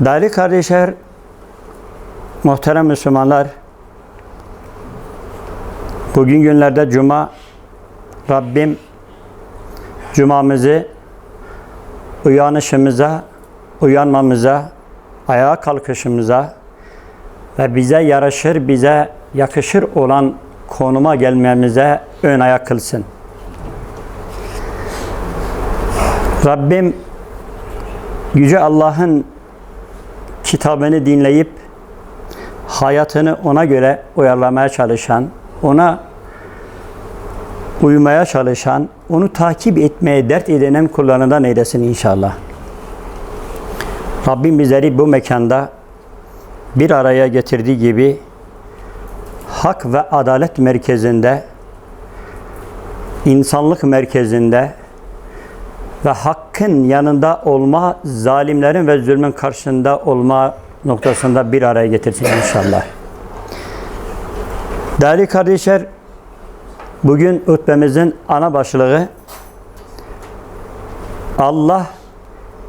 Değerli kardeşler, muhterem Müslümanlar, bugün günlerde Cuma, Rabbim Cumamızı uyanışımıza, uyanmamıza, ayağa kalkışımıza ve bize yaraşır, bize yakışır olan konuma gelmemize ön ayak kılsın. Rabbim Yüce Allah'ın kitabını dinleyip hayatını ona göre uyarlamaya çalışan, ona uymaya çalışan, onu takip etmeye dert edinen kullarından eylesin inşallah. Rabbim bizleri bu mekanda bir araya getirdiği gibi hak ve adalet merkezinde, insanlık merkezinde ve hakkın yanında olma, zalimlerin ve zulmün karşısında olma noktasında bir araya getirsin inşallah. Değerli kardeşler, bugün hutbemizin ana başlığı Allah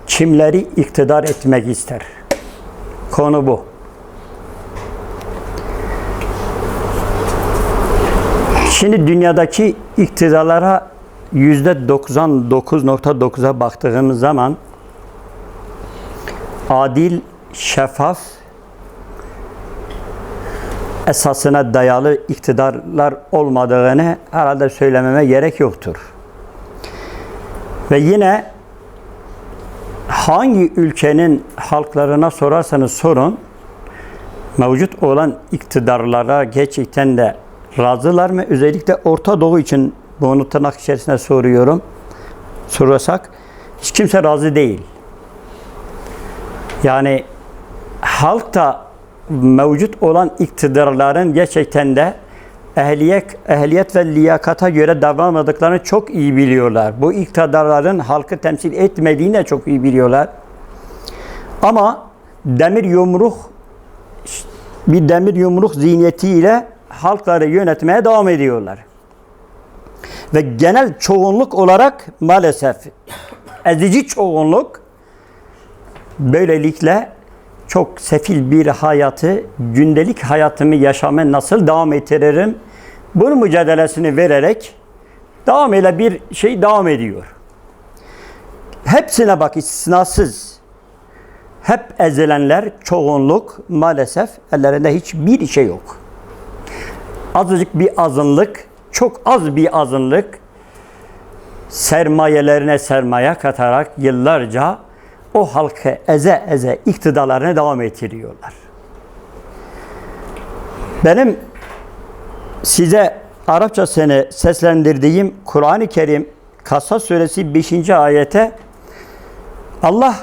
kimleri iktidar etmek ister? Konu bu. Şimdi dünyadaki iktidarlara 99.9'a baktığımız zaman adil, şeffaf, esasına dayalı iktidarlar olmadığını herhalde söylememe gerek yoktur. Ve yine hangi ülkenin halklarına sorarsanız sorun, mevcut olan iktidarlara gerçekten de razılar mı? Özellikle Orta Doğu için bunu tırnak içerisinde soruyorum. Sorarsak hiç kimse razı değil. Yani halk da mevcut olan iktidarların gerçekten de ehliyet, ehliyet ve liyakata göre davranmadıklarını çok iyi biliyorlar. Bu iktidarların halkı temsil etmediğini de çok iyi biliyorlar. Ama demir yumruk bir demir yumruk zihniyetiyle halkları yönetmeye devam ediyorlar. Ve genel çoğunluk olarak maalesef ezici çoğunluk böylelikle çok sefil bir hayatı, gündelik hayatımı yaşamaya nasıl devam ettiririm? Bunun mücadelesini vererek devam ile bir şey devam ediyor. Hepsine bak istisnasız. Hep ezilenler, çoğunluk maalesef ellerinde hiçbir şey yok. Azıcık bir azınlık, çok az bir azınlık sermayelerine sermaye katarak yıllarca o halkı eze eze iktidarlarına devam ettiriyorlar. Benim size Arapça seni seslendirdiğim Kur'an-ı Kerim Kasas suresi 5. ayete Allah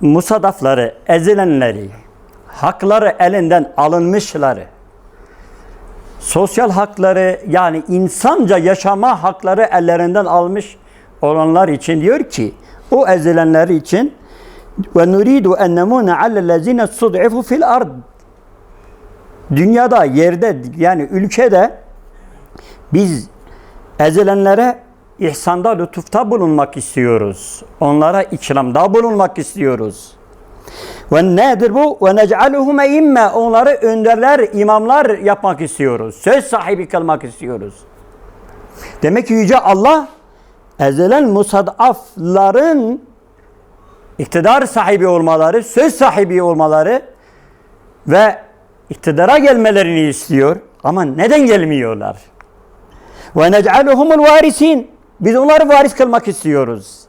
musadafları, ezilenleri, hakları elinden alınmışları, sosyal hakları yani insanca yaşama hakları ellerinden almış olanlar için diyor ki o ezilenler için ve nuridu en nemune alellezine sud'ifu fil ard dünyada yerde yani ülkede biz ezilenlere ihsanda lütufta bulunmak istiyoruz. Onlara ikramda bulunmak istiyoruz. Ve nedir bu? Ve nec'aluhum imme. Onları önderler, imamlar yapmak istiyoruz. Söz sahibi kılmak istiyoruz. Demek ki Yüce Allah ezilen musadafların iktidar sahibi olmaları, söz sahibi olmaları ve iktidara gelmelerini istiyor. Ama neden gelmiyorlar? Ve nec'aluhumul varisin. Biz onları varis kılmak istiyoruz.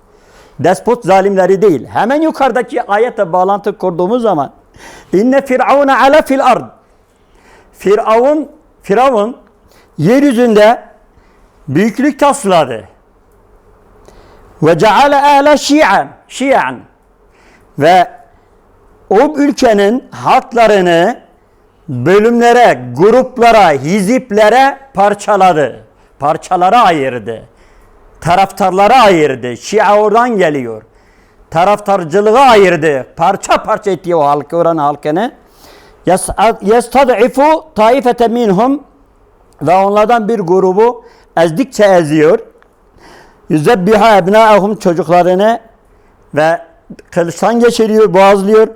Despot zalimleri değil. Hemen yukarıdaki ayete bağlantı kurduğumuz zaman inne firavune ala fil ard. Firavun Firavun yeryüzünde büyüklük tasladı. Ve ceale ehle şi'an. Şi'an. Ve o ülkenin halklarını bölümlere, gruplara, hiziplere parçaladı. Parçalara ayırdı. Taraftarlara ayırdı. Şia oradan geliyor. Taraftarcılığı ayırdı. Parça parça etti o halkı, oranın halkını. Yestad'ifu taifete minhum ve onlardan bir grubu ezdikçe eziyor. Yüzebbiha ebnaehum çocuklarını ve kılıçtan geçiriyor, boğazlıyor.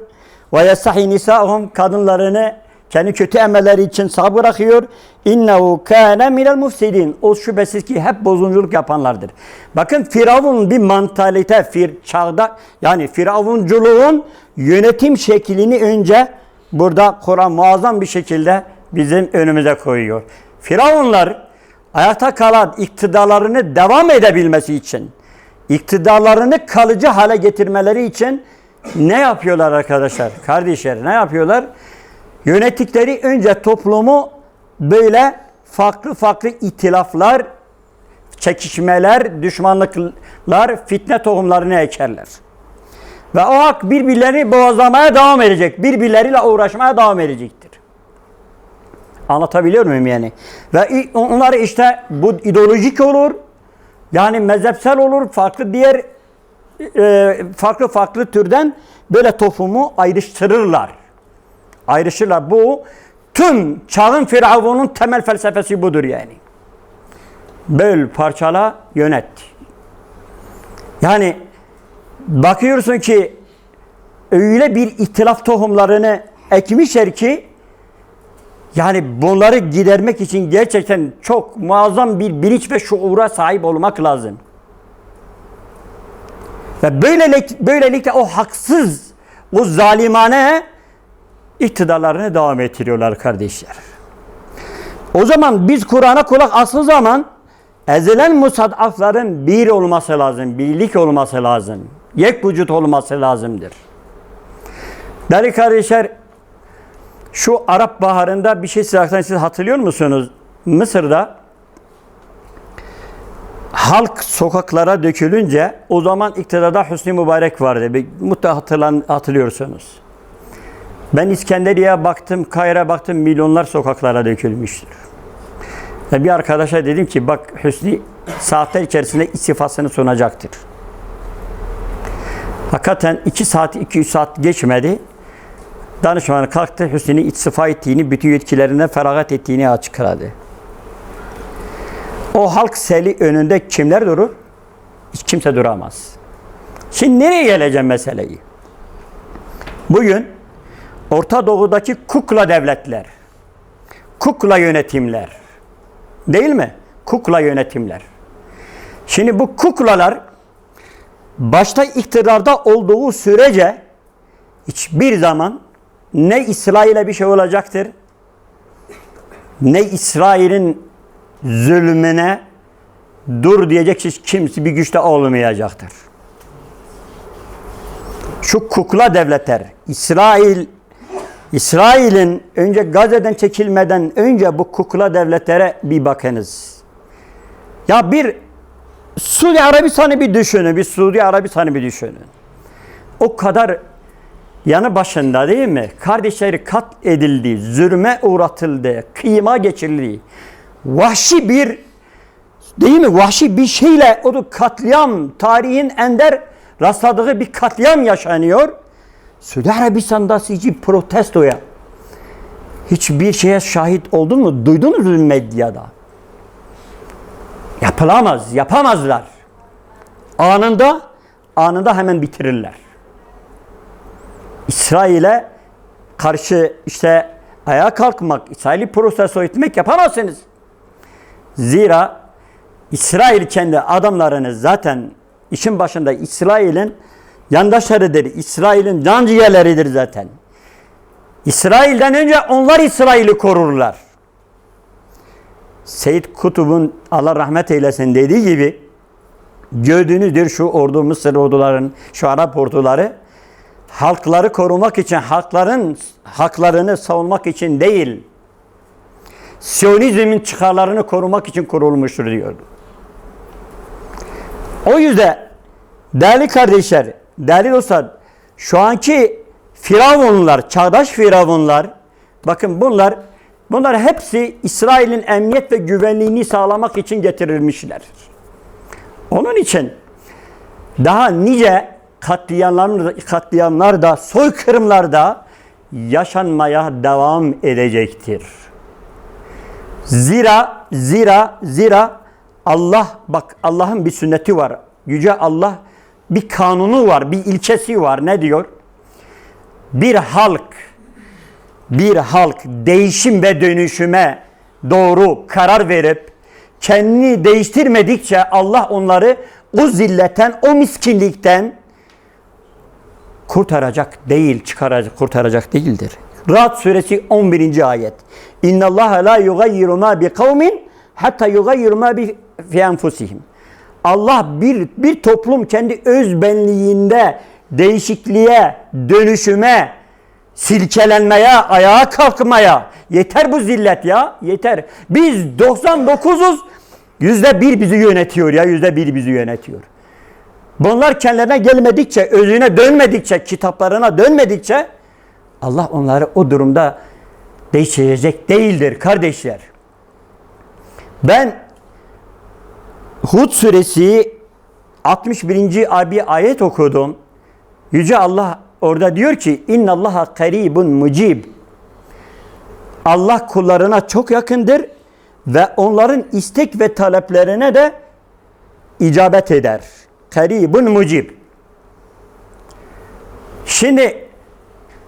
ve yasahi nisahum kadınlarını kendi kötü emelleri için sağ bırakıyor. İnnehu kâne minel mufsidin. O şüphesiz ki hep bozunculuk yapanlardır. Bakın Firavun bir mantalite, fir, çağda yani Firavunculuğun yönetim şeklini önce burada Kur'an muazzam bir şekilde bizim önümüze koyuyor. Firavunlar ayakta kalan iktidarlarını devam edebilmesi için, iktidarlarını kalıcı hale getirmeleri için ne yapıyorlar arkadaşlar? Kardeşler ne yapıyorlar? Yönettikleri önce toplumu böyle farklı farklı itilaflar, çekişmeler, düşmanlıklar, fitne tohumlarını ekerler. Ve o hak birbirlerini boğazlamaya devam edecek. Birbirleriyle uğraşmaya devam edecektir. Anlatabiliyor muyum yani? Ve onlar işte bu ideolojik olur. Yani mezhepsel olur. Farklı diğer e, farklı farklı türden böyle toplumu ayrıştırırlar. Ayrışırlar. Bu tüm çağın firavunun temel felsefesi budur yani. Böl, parçala, yönet. Yani bakıyorsun ki öyle bir ihtilaf tohumlarını ekmişler ki yani bunları gidermek için gerçekten çok muazzam bir bilinç ve şuura sahip olmak lazım. Ve böylelik, böylelikle o haksız, o zalimane iktidarlarını devam ettiriyorlar kardeşler. O zaman biz Kur'an'a kulak asıl zaman ezilen musadafların bir olması lazım, birlik olması lazım. Yek vücut olması lazımdır. Değerli kardeşler, şu Arap Baharı'nda bir şey size siz hatırlıyor musunuz? Mısır'da halk sokaklara dökülünce o zaman iktidarda Hüsnü Mübarek vardı. Mutlaka hatırlan, hatırlıyorsunuz. Ben İskenderiye'ye baktım, Kayra'ya baktım milyonlar sokaklara dökülmüştür. Ve bir arkadaşa dedim ki bak Hüsnü saatler içerisinde istifasını sunacaktır. Hakikaten 2 saat, 2-3 saat geçmedi. Danışman kalktı Hüsnü'nün istifa ettiğini, bütün yetkilerinden feragat ettiğini açıkladı. O halk seli önünde kimler durur? Hiç kimse duramaz. Şimdi nereye geleceğim meseleyi? Bugün Orta Doğu'daki kukla devletler, kukla yönetimler, değil mi? Kukla yönetimler. Şimdi bu kuklalar başta iktidarda olduğu sürece hiçbir zaman ne İsrail'e bir şey olacaktır, ne İsrail'in zulmüne dur diyecek hiç kimse bir güçte olmayacaktır. Şu kukla devletler, İsrail, İsrail'in önce Gazze'den çekilmeden önce bu kukla devletlere bir bakınız. Ya bir Suudi Arabistan'ı bir düşünün, bir Suudi Arabistan'ı bir düşünün. O kadar yanı başında değil mi? Kardeşleri kat edildi, zulme uğratıldı, kıyıma geçirildi. Vahşi bir değil mi? Vahşi bir şeyle o da katliam, tarihin ender rastladığı bir katliam yaşanıyor. Suudi Arabistan'da sizi protestoya hiçbir şeye şahit oldun mu? Duydunuz mu medyada? Yapılamaz, yapamazlar. Anında, anında hemen bitirirler. İsrail'e karşı işte ayağa kalkmak, İsrail'i protesto etmek yapamazsınız. Zira İsrail kendi adamlarını zaten işin başında İsrail'in yandaşlarıdır. İsrail'in can ciğerleridir zaten. İsrail'den önce onlar İsrail'i korurlar. Seyyid Kutub'un Allah rahmet eylesin dediği gibi gördüğünüzdür şu ordu Mısır orduların, şu Arap orduları halkları korumak için, halkların haklarını savunmak için değil, Siyonizmin çıkarlarını korumak için kurulmuştur diyordu. O yüzden değerli kardeşler, değerli dostlar, şu anki firavunlar, çağdaş firavunlar, bakın bunlar, bunlar hepsi İsrail'in emniyet ve güvenliğini sağlamak için getirilmişler. Onun için daha nice katliamlar, katliamlar da, soykırımlar da yaşanmaya devam edecektir. Zira, zira, zira Allah, bak Allah'ın bir sünneti var. Yüce Allah bir kanunu var, bir ilçesi var. Ne diyor? bir halk bir halk değişim ve dönüşüme doğru karar verip kendini değiştirmedikçe Allah onları o zilletten, o miskinlikten kurtaracak değil, çıkaracak, kurtaracak değildir. Ra'd suresi 11. ayet. İnna Allah la yugayyiru ma bi kavmin hatta yugayyiru ma bi fi enfusihim. Allah bir bir toplum kendi öz benliğinde değişikliğe, dönüşüme, silkelenmeye, ayağa kalkmaya yeter bu zillet ya. Yeter. Biz 99'uz. Yüzde bir bizi yönetiyor ya. Yüzde bir bizi yönetiyor. Bunlar kendilerine gelmedikçe, özüne dönmedikçe, kitaplarına dönmedikçe Allah onları o durumda değiştirecek değildir kardeşler. Ben Hud suresi 61. abi ayet okudum. Yüce Allah orada diyor ki İnna Allaha karibun mucib. Allah kullarına çok yakındır ve onların istek ve taleplerine de icabet eder. Karibun mucib. Şimdi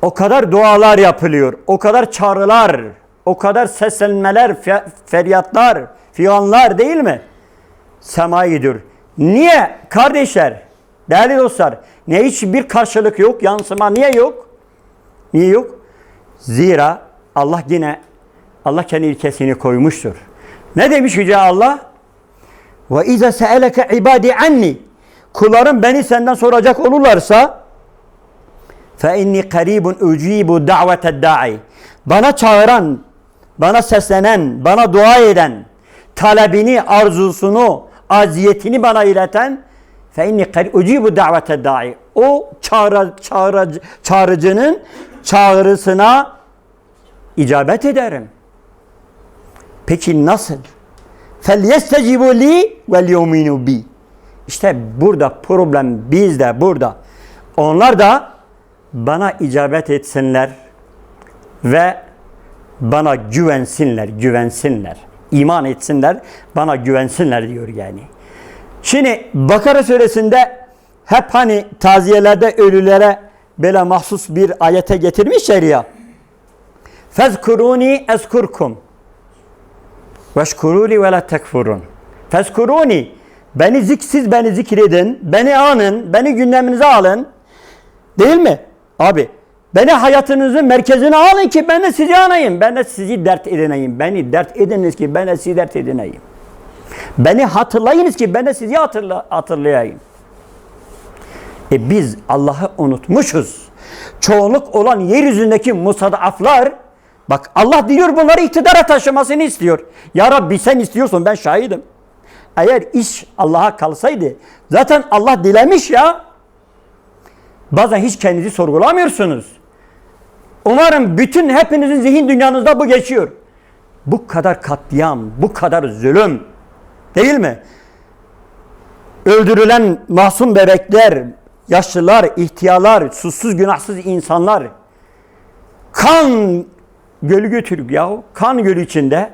o kadar dualar yapılıyor, o kadar çağrılar, o kadar seslenmeler, fe- feryatlar, figanlar değil mi? Semaya. Niye kardeşler, değerli dostlar, ne hiçbir karşılık yok, yansıma niye yok? Niye yok? Zira Allah yine, Allah kendi ilkesini koymuştur. Ne demiş Yüce Allah? Ve ize seeleke ibadi anni. Kullarım beni senden soracak olurlarsa fe inni karibun ucibu da'vete da'i. Bana çağıran, bana seslenen, bana dua eden, talebini, arzusunu, aziyetini bana ileten fe inni karib ucibu da'vete da'i. O çağrı, çağrı, çağrıcının çağrısına icabet ederim. Peki nasıl? فَلْيَسْتَجِبُوا لِي وَلْيُؤْمِنُوا بِي İşte burada problem bizde burada. Onlar da bana icabet etsinler ve bana güvensinler, güvensinler. İman etsinler, bana güvensinler diyor yani. Şimdi Bakara suresinde hep hani taziyelerde ölülere böyle mahsus bir ayete getirmişler ya. Fezkuruni eskurkum. Veşkuruli ve la tekfurun. Fezkuruni. Beni zik, siz beni zikredin, beni anın, beni gündeminize alın. Değil mi? Abi, beni hayatınızın merkezine alın ki ben de sizi anayım. Ben de sizi dert edineyim. Beni dert ediniz ki ben de sizi dert edineyim. Beni hatırlayınız ki ben de sizi hatırla, hatırlayayım. E biz Allah'ı unutmuşuz. Çoğunluk olan yeryüzündeki musadaflar bak Allah diyor bunları iktidara taşımasını istiyor. Ya Rabbi sen istiyorsun ben şahidim. Eğer iş Allah'a kalsaydı zaten Allah dilemiş ya. Bazen hiç kendinizi sorgulamıyorsunuz. Umarım bütün hepinizin zihin dünyanızda bu geçiyor. Bu kadar katliam, bu kadar zulüm değil mi? Öldürülen masum bebekler, yaşlılar, ihtiyarlar, susuz günahsız insanlar kan gölü götürüp ya kan gölü içinde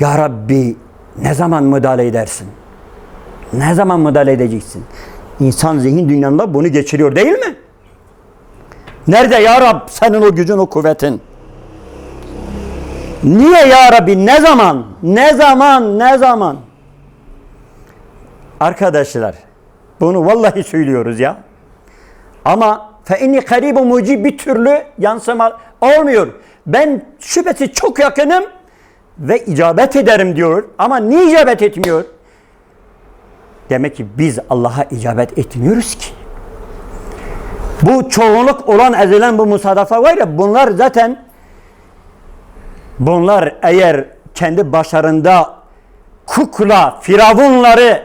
Ya Rabbi ne zaman müdahale edersin? Ne zaman müdahale edeceksin? İnsan zihin dünyanda bunu geçiriyor değil mi? Nerede ya Rab senin o gücün o kuvvetin? Niye ya Rabbi ne zaman? Ne zaman? Ne zaman? Arkadaşlar bunu vallahi söylüyoruz ya. Ama fe inni karibu mucib bir türlü yansıma olmuyor. Ben şüphesiz çok yakınım ve icabet ederim diyor. Ama niye icabet etmiyor? Demek ki biz Allah'a icabet etmiyoruz ki. Bu çoğunluk olan ezilen bu musadafa var ya bunlar zaten bunlar eğer kendi başlarında kukla, firavunları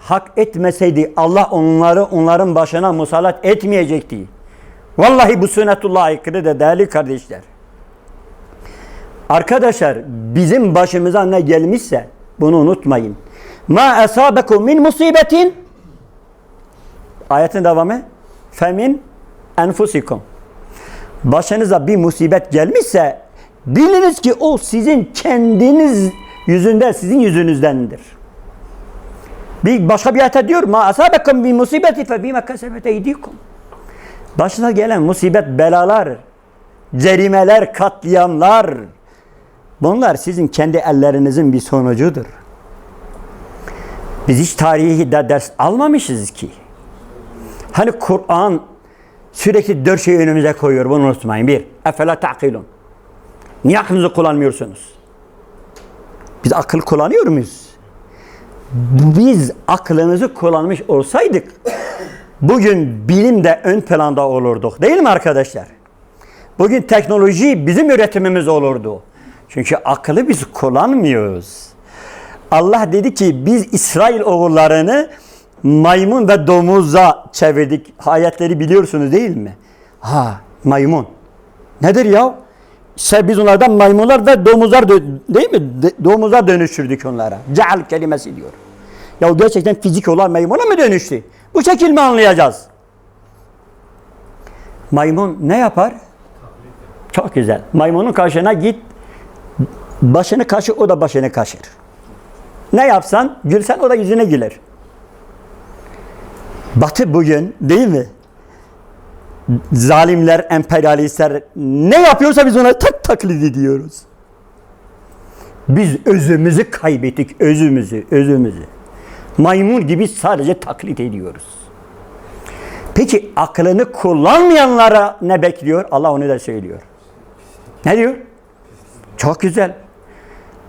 hak etmeseydi Allah onları onların başına musallat etmeyecekti. Vallahi bu sünnetullah aykırı da değerli kardeşler. Arkadaşlar bizim başımıza ne gelmişse bunu unutmayın. Ma esabekum min musibetin Ayetin devamı femin enfusikum. Başınıza bir musibet gelmişse biliniz ki o sizin kendiniz yüzünden, sizin yüzünüzdendir. Bir başka bir ayette diyor ma asabekum min musibeti fe bima kesebet eydikum. Başına gelen musibet, belalar, cerimeler, katliamlar bunlar sizin kendi ellerinizin bir sonucudur. Biz hiç tarihi de ders almamışız ki. Hani Kur'an sürekli dört şeyi önümüze koyuyor. Bunu unutmayın. Bir, efela ta'kilun. Niye aklınızı kullanmıyorsunuz? Biz akıl kullanıyor muyuz? Biz aklımızı kullanmış olsaydık bugün bilimde ön planda olurduk. Değil mi arkadaşlar? Bugün teknoloji bizim üretimimiz olurdu. Çünkü akıllı biz kullanmıyoruz. Allah dedi ki biz İsrail oğullarını maymun ve domuza çevirdik. Ayetleri biliyorsunuz değil mi? Ha maymun. Nedir ya? İşte biz onlardan maymunlar ve domuzlar değil mi? De- domuzlar dönüştürdük onlara. Ceal kelimesi diyor. Ya gerçekten fizik olan maymuna mı dönüştü? Bu şekil mi anlayacağız? Maymun ne yapar? Çok güzel. Maymunun karşına git. Başını kaşı o da başını kaşır. Ne yapsan gülsen o da yüzüne güler. Batı bugün değil mi? Zalimler, emperyalistler ne yapıyorsa biz ona tak taklit ediyoruz. Biz özümüzü kaybettik, özümüzü, özümüzü. Maymun gibi sadece taklit ediyoruz. Peki aklını kullanmayanlara ne bekliyor? Allah onu da söylüyor. Ne diyor? Çok güzel.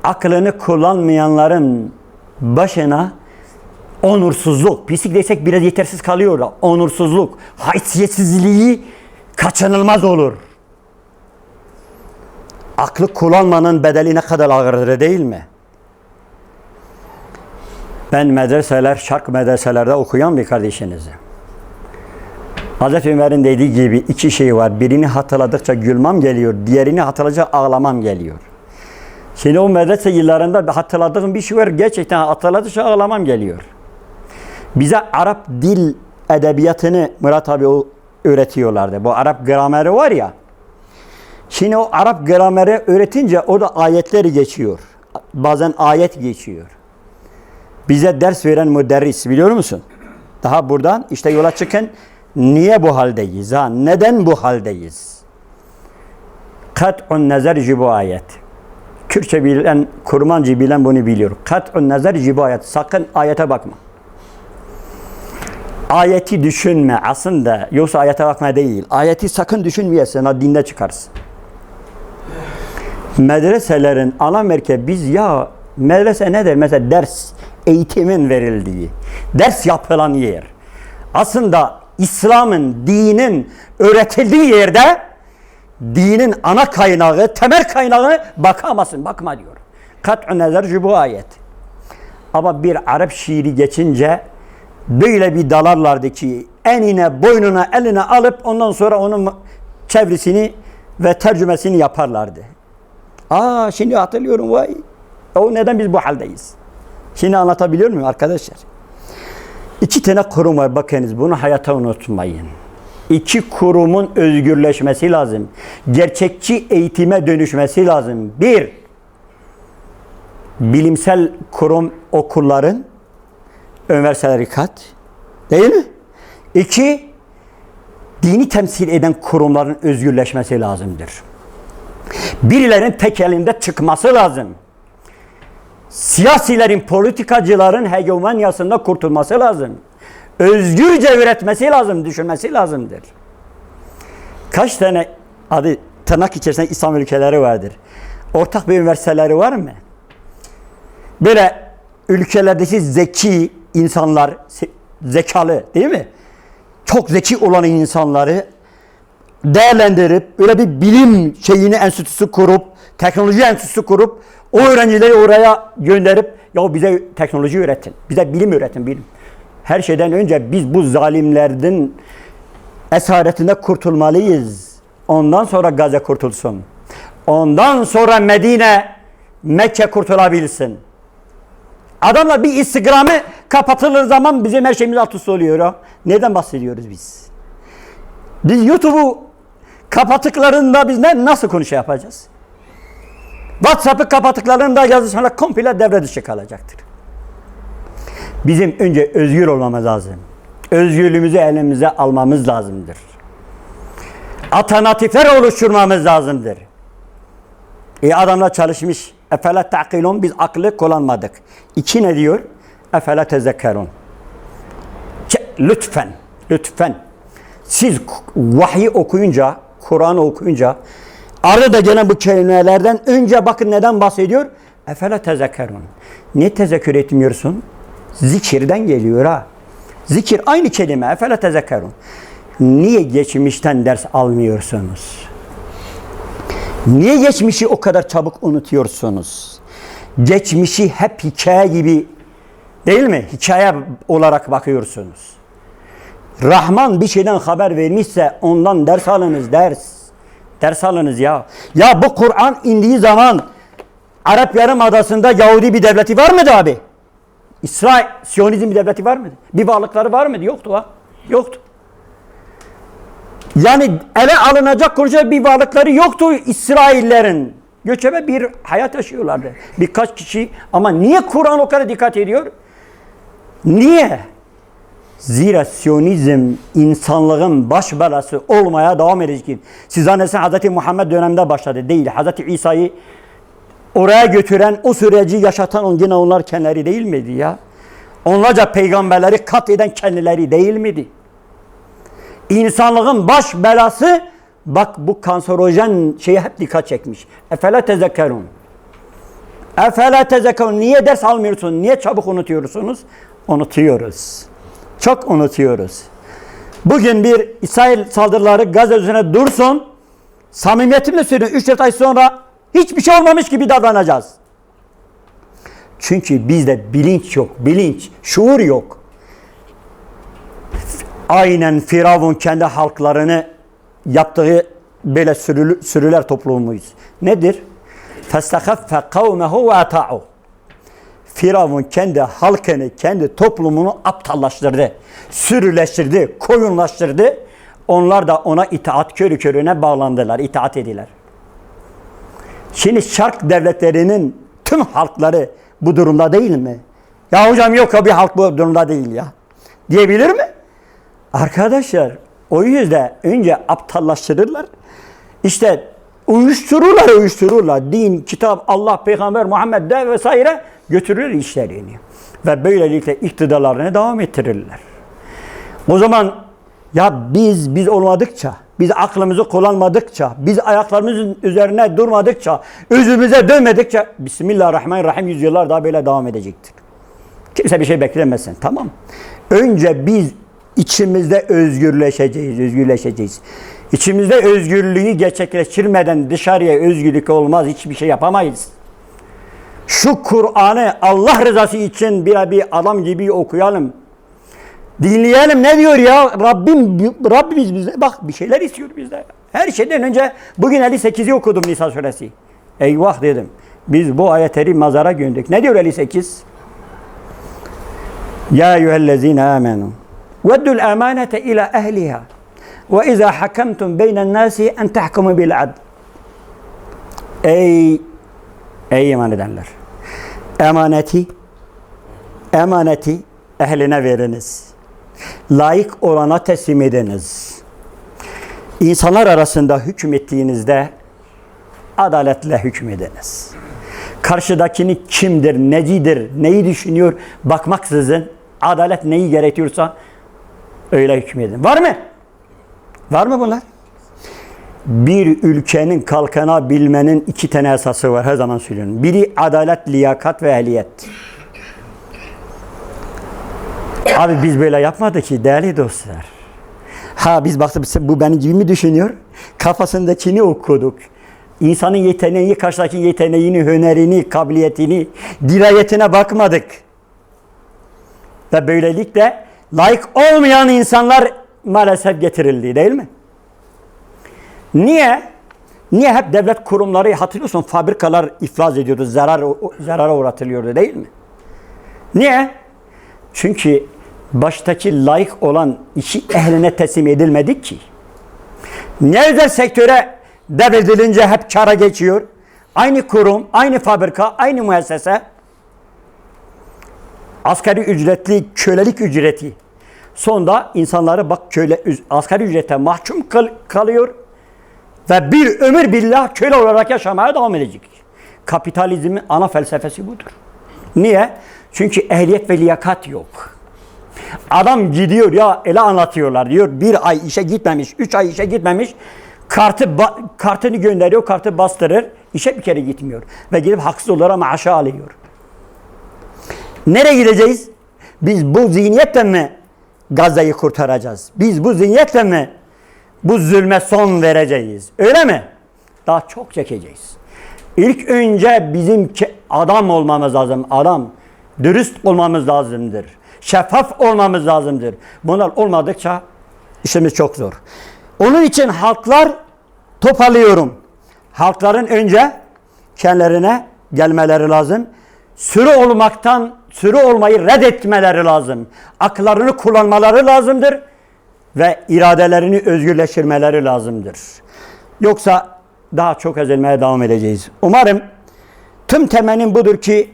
Aklını kullanmayanların başına onursuzluk, pislik desek biraz yetersiz kalıyor da onursuzluk, haysiyetsizliği kaçınılmaz olur. Aklı kullanmanın bedeli ne kadar ağırdır değil mi? Ben medreseler, şark medreselerde okuyan bir kardeşinizim. Hazreti Ömer'in dediği gibi iki şey var. Birini hatırladıkça gülmem geliyor, diğerini hatırlayınca ağlamam geliyor. Şimdi o medrese yıllarında hatırladığım bir şey var. Gerçekten hatırladıkça ağlamam geliyor. Bize Arap dil edebiyatını Murat abi öğretiyorlardı. Bu Arap grameri var ya. Şimdi o Arap grameri öğretince o da ayetleri geçiyor. Bazen ayet geçiyor. Bize ders veren müderris biliyor musun? Daha buradan işte yola çıkın. Niye bu haldeyiz? Ha? Neden bu haldeyiz? Kat'un nazar bu ayet. Kürtçe bilen, kurmancı bilen bunu biliyor. Kat'un nazar bu ayet. Sakın ayete bakma. Ayeti düşünme aslında. Yoksa ayete bakma değil. Ayeti sakın düşünmeyesin. Ha, dinde çıkarsın. Medreselerin ana merkezi biz ya medrese nedir? Mesela ders, eğitimin verildiği, ders yapılan yer. Aslında İslam'ın, dinin öğretildiği yerde dinin ana kaynağı, temel kaynağı bakamazsın. Bakma diyor. Kat'u nezar bu ayet. Ama bir Arap şiiri geçince böyle bir dalarlardı ki enine, boynuna, eline alıp ondan sonra onun çevresini ve tercümesini yaparlardı. Aa şimdi hatırlıyorum vay. O neden biz bu haldeyiz? Şimdi anlatabiliyor muyum arkadaşlar? İki tane kurum var bakınız bunu hayata unutmayın. İki kurumun özgürleşmesi lazım. Gerçekçi eğitime dönüşmesi lazım. Bir, bilimsel kurum okulların üniversiteleri kat. Değil mi? İki, dini temsil eden kurumların özgürleşmesi lazımdır. Birilerin tek elinde çıkması lazım. Siyasilerin, politikacıların hegemonyasında kurtulması lazım. Özgürce üretmesi lazım, düşünmesi lazımdır. Kaç tane adı tırnak içerisinde İslam ülkeleri vardır. Ortak bir üniversiteleri var mı? Böyle ülkelerdeki zeki insanlar, zekalı değil mi? Çok zeki olan insanları değerlendirip öyle bir bilim şeyini enstitüsü kurup, teknoloji enstitüsü kurup o öğrencileri oraya gönderip ya bize teknoloji öğretin, bize bilim öğretin, bilim. Her şeyden önce biz bu zalimlerden esaretinde kurtulmalıyız. Ondan sonra Gazze kurtulsun. Ondan sonra Medine, Mekke kurtulabilsin. Adamlar bir Instagram'ı kapatılır zaman bizim her şeyimiz alt üst oluyor. Neden bahsediyoruz biz? Biz YouTube'u kapattıklarında biz ne nasıl konuşma yapacağız? WhatsApp'ı kapattıklarında yazışmalar komple devre dışı kalacaktır. Bizim önce özgür olmamız lazım. Özgürlüğümüzü elimize almamız lazımdır. Alternatifler oluşturmamız lazımdır. E adamlar çalışmış. Efela ta'kilun biz aklı kullanmadık. İki ne diyor? Efela tezekkerun. Ke- Lütfen, lütfen. Siz vahyi okuyunca, Kur'an'ı okuyunca arada gelen bu kelimelerden önce bakın neden bahsediyor? Efela tezekkerun. Niye tezekkür etmiyorsun? Zikirden geliyor ha. Zikir aynı kelime. Efela tezekkerun. Niye geçmişten ders almıyorsunuz? Niye geçmişi o kadar çabuk unutuyorsunuz? Geçmişi hep hikaye gibi değil mi? Hikaye olarak bakıyorsunuz. Rahman bir şeyden haber vermişse ondan ders alınız ders. Ders alınız ya. Ya bu Kur'an indiği zaman Arap Yarımadası'nda Yahudi bir devleti var mıydı abi? İsrail, Siyonizm bir devleti var mıydı? Bir varlıkları var mıydı? Yoktu ha. Yoktu. Yani ele alınacak konuşacak bir varlıkları yoktu İsraillerin. Göçebe bir hayat yaşıyorlardı. Birkaç kişi ama niye Kur'an o kadar dikkat ediyor? Niye? Zira Siyonizm insanlığın baş belası olmaya devam edecek. Siz zannedersiniz Hz. Muhammed döneminde başladı. Değil. Hz. İsa'yı oraya götüren, o süreci yaşatan on yine onlar kendileri değil miydi ya? Onlarca peygamberleri kat eden kendileri değil miydi? İnsanlığın baş belası bak bu kanserojen şeye hep dikkat çekmiş. Efela tezekkerun. Efela tezekkerun. Niye ders almıyorsun? Niye çabuk unutuyorsunuz? Unutuyoruz. Çok unutuyoruz. Bugün bir İsrail saldırıları Gazze üzerine dursun. Samimiyetimle söylüyorum 3-4 ay sonra hiçbir şey olmamış gibi davranacağız. Çünkü bizde bilinç yok, bilinç, şuur yok Aynen Firavun kendi halklarını yaptığı böyle sürülü, sürüler toplumuyuz. Nedir? فَاسْتَخَفَّ قَوْمَهُ وَاَتَعُوا Firavun kendi halkını, kendi toplumunu aptallaştırdı, sürüleştirdi, koyunlaştırdı. Onlar da ona itaat körü körüne bağlandılar, itaat ediler. Şimdi şark devletlerinin tüm halkları bu durumda değil mi? Ya hocam yok ya bir halk bu durumda değil ya. Diyebilir mi? Arkadaşlar o yüzden önce aptallaştırırlar. İşte uyuştururlar uyuştururlar. Din, kitap, Allah, Peygamber, Muhammed de vesaire götürür işlerini. Ve böylelikle iktidarlarını devam ettirirler. O zaman ya biz biz olmadıkça, biz aklımızı kullanmadıkça, biz ayaklarımızın üzerine durmadıkça, özümüze dönmedikçe Bismillahirrahmanirrahim yüzyıllar daha böyle devam edecektir. Kimse bir şey beklemesin. Tamam. Önce biz içimizde özgürleşeceğiz, özgürleşeceğiz. İçimizde özgürlüğü gerçekleştirmeden dışarıya özgürlük olmaz, hiçbir şey yapamayız. Şu Kur'an'ı Allah rızası için bir bir adam gibi okuyalım. Dinleyelim ne diyor ya? Rabbim Rabbimiz bize bak bir şeyler istiyor bizde. Her şeyden önce bugün 58'i okudum Nisa suresi. Eyvah dedim. Biz bu ayetleri mazara göndük. Ne diyor 58? Ya eyyühellezine amenu. Veddul emanete ila ehliha. Ve izâ hakemtum beynen nâsi en tahkumu bil adl. Ey ey iman edenler. Emaneti emaneti ehline veriniz. Layık olana teslim ediniz. İnsanlar arasında hükmettiğinizde adaletle hükmediniz. Karşıdakini kimdir, necidir, neyi düşünüyor bakmaksızın adalet neyi gerekiyorsa öyle hükmedin. Var mı? Var mı bunlar? Bir ülkenin kalkanabilmenin iki tane esası var her zaman söylüyorum. Biri adalet, liyakat ve ehliyet. Abi biz böyle yapmadık ki değerli dostlar. Ha biz baktık bu benim gibi mi düşünüyor? Kafasındakini okuduk. İnsanın yeteneği, karşıdaki yeteneğini, hünerini, kabiliyetini, dirayetine bakmadık. Ve böylelikle layık olmayan insanlar maalesef getirildi değil mi? Niye? Niye hep devlet kurumları hatırlıyorsun fabrikalar iflas ediyordu, zarar zarara uğratılıyordu değil mi? Niye? Çünkü baştaki layık olan işi ehline teslim edilmedik ki. Ne özel sektöre devredilince hep kara geçiyor. Aynı kurum, aynı fabrika, aynı müessese asgari ücretli kölelik ücreti. Sonunda insanları bak köle asgari ücrete mahkum kal- kalıyor. Ve bir ömür billah köle olarak yaşamaya devam edecek. Kapitalizmin ana felsefesi budur. Niye? Çünkü ehliyet ve liyakat yok. Adam gidiyor ya ele anlatıyorlar diyor bir ay işe gitmemiş, üç ay işe gitmemiş. Kartı kartını gönderiyor, kartı bastırır. işe bir kere gitmiyor. Ve gidip haksız olarak maaşı alıyor. Nereye gideceğiz? Biz bu zihniyetle mi Gazze'yi kurtaracağız? Biz bu zihniyetle mi bu zulme son vereceğiz? Öyle mi? Daha çok çekeceğiz. İlk önce bizim adam olmamız lazım. Adam. Dürüst olmamız lazımdır. Şeffaf olmamız lazımdır. Bunlar olmadıkça işimiz çok zor. Onun için halklar toparlıyorum. Halkların önce kendilerine gelmeleri lazım. Sürü olmaktan, sürü olmayı reddetmeleri lazım. Akıllarını kullanmaları lazımdır ve iradelerini özgürleştirmeleri lazımdır. Yoksa daha çok ezilmeye devam edeceğiz. Umarım tüm temennim budur ki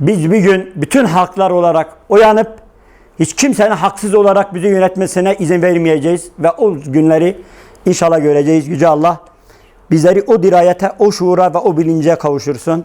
biz bir gün bütün halklar olarak uyanıp hiç kimsenin haksız olarak bizi yönetmesine izin vermeyeceğiz ve o günleri inşallah göreceğiz. Yüce Allah bizleri o dirayete, o şuura ve o bilince kavuşursun.